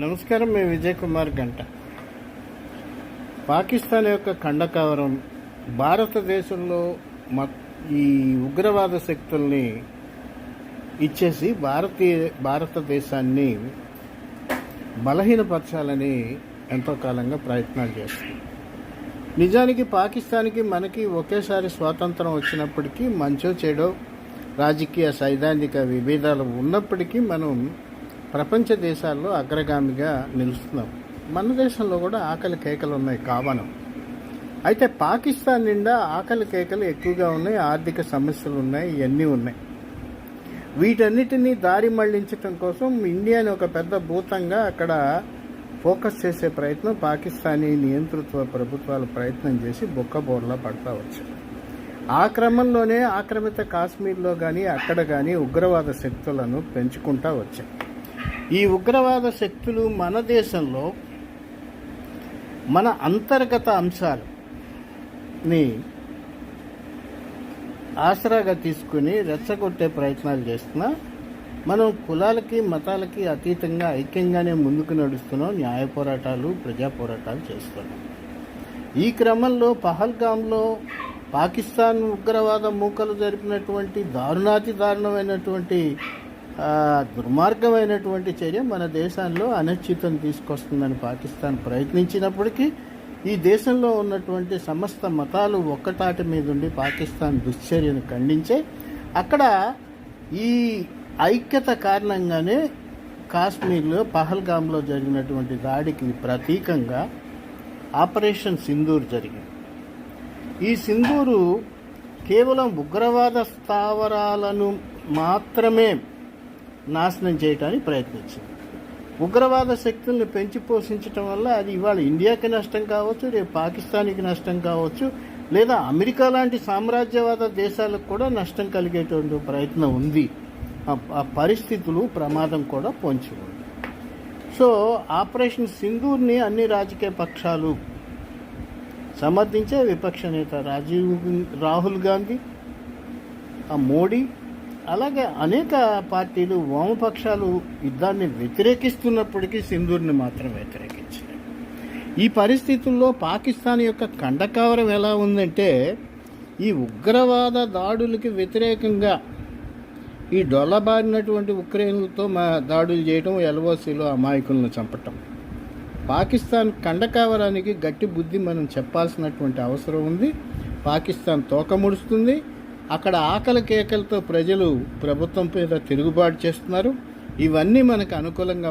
నమస్కారం మేము విజయ్ కుమార్ గంట. పాకిస్తాన్ యొక్క ఖండకవరం భారతదేశంలో మ ఈ ఉగ్రవాద శక్తుల్ని ఇచ్చేసి భారతీయ భారతదేశాన్ని బలహీనపరచాలని ఎంతో కాలంగా ప్రయత్నాలు చేస్తుంది. నిజానికి పాకిస్తాన్కి మనకి ఒకేసారి స్వాతంత్రం వచ్చినప్పటికీ మంచో చెడో రాజకీయ సైద్ధాంతిక విభేదాలు ఉన్నప్పటికీ మనం ప్రపంచ దేశాల్లో అగ్రగామిగా నిలుస్తున్నాం. మన దేశంలో కూడా ఆకలి కేకలు ఉన్నాయి కావనం అయితే పాకిస్తాన్ నిండా ఆకలి కేకలు ఎక్కువగా ఉన్నాయి ఆర్థిక సమస్యలు ఉన్నాయి ఇవన్నీ ఉన్నాయి. వీటన్నిటినీ దారి మళ్ళించడం కోసం ఇండియాని ఒక పెద్ద భూతంగా అక్కడ ఫోకస్ చేసే ప్రయత్నం పాకిస్తానీ నియంతృత్వ ప్రభుత్వాలు ప్రయత్నం చేసి బొక్కబోర్లా పడతా వచ్చాయి. ఆ క్రమంలోనే ఆక్రమిత కాశ్మీర్లో కానీ అక్కడ కానీ ఉగ్రవాద శక్తులను పెంచుకుంటా వచ్చాయి. ఈ ఉగ్రవాద శక్తులు మన దేశంలో మన అంతర్గత అంశాలని ఆసరాగా తీసుకుని రెచ్చగొట్టే ప్రయత్నాలు చేస్తున్నా మనం కులాలకి మతాలకి అతీతంగా ఐక్యంగానే ముందుకు నడుస్తున్నాం న్యాయ పోరాటాలు ప్రజా పోరాటాలు చేస్తున్నాం. ఈ క్రమంలో పహల్గాంలో పాకిస్తాన్ ఉగ్రవాద మూకలు జరిపినటువంటి దారుణాతి దారుణమైనటువంటి దుర్మార్గమైనటువంటి చర్య మన దేశంలో అనిశ్చితం తీసుకొస్తుందని పాకిస్తాన్ ప్రయత్నించినప్పటికీ ఈ దేశంలో ఉన్నటువంటి సమస్త మతాలు ఒక్కటాటి మీద ఉండి పాకిస్తాన్ దుశ్చర్యను ఖండించే అక్కడ ఈ ఐక్యత కారణంగానే కాశ్మీర్లో పహల్గాంలో జరిగినటువంటి దాడికి ప్రతీకంగా ఆపరేషన్ సింధూర్ జరిగింది. ఈ సింధూరు కేవలం ఉగ్రవాద స్థావరాలను మాత్రమే నాశనం చేయడానికి ప్రయత్నించింది. ఉగ్రవాద శక్తుల్ని పెంచి పోషించడం వల్ల అది ఇవాళ ఇండియాకి నష్టం కావచ్చు రేపు పాకిస్తాన్కి నష్టం కావచ్చు లేదా అమెరికా లాంటి సామ్రాజ్యవాద దేశాలకు కూడా నష్టం కలిగేటువంటి ప్రయత్నం ఉంది. ఆ- ఆ పరిస్థితులు ప్రమాదం కూడా పొంచి ఉంది. సో ఆపరేషన్ సింధూర్ని అన్ని రాజకీయ పక్షాలు సమర్థించే విపక్ష నేత రాజీవ్ రాహుల్ గాంధీ ఆ మోడీ అలాగే అనేక పార్టీలు వామపక్షాలు యుద్ధాన్ని వ్యతిరేకిస్తున్నప్పటికీ సింధూర్ని మాత్రం వ్యతిరేకించలేదు. ఈ పరిస్థితుల్లో పాకిస్తాన్ యొక్క కండకావరం ఎలా ఉందంటే ఈ ఉగ్రవాద దాడులకి వ్యతిరేకంగా ఈ డొల్లబారినటువంటి ఉక్రెయిన్లతో మా దాడులు చేయడం ఎల్ఓసీలో అమాయకులను చంపటం. పాకిస్తాన్ కండకావరానికి గట్టి బుద్ధి మనం చెప్పాల్సినటువంటి అవసరం ఉంది. పాకిస్తాన్ తోకముడుస్తుంది. అక్కడ ఆకలి కేకలతో ప్రజలు ప్రభుత్వం మీద తిరుగుబాటు చేస్తున్నారు. ఇవన్నీ మనకు అనుకూలంగా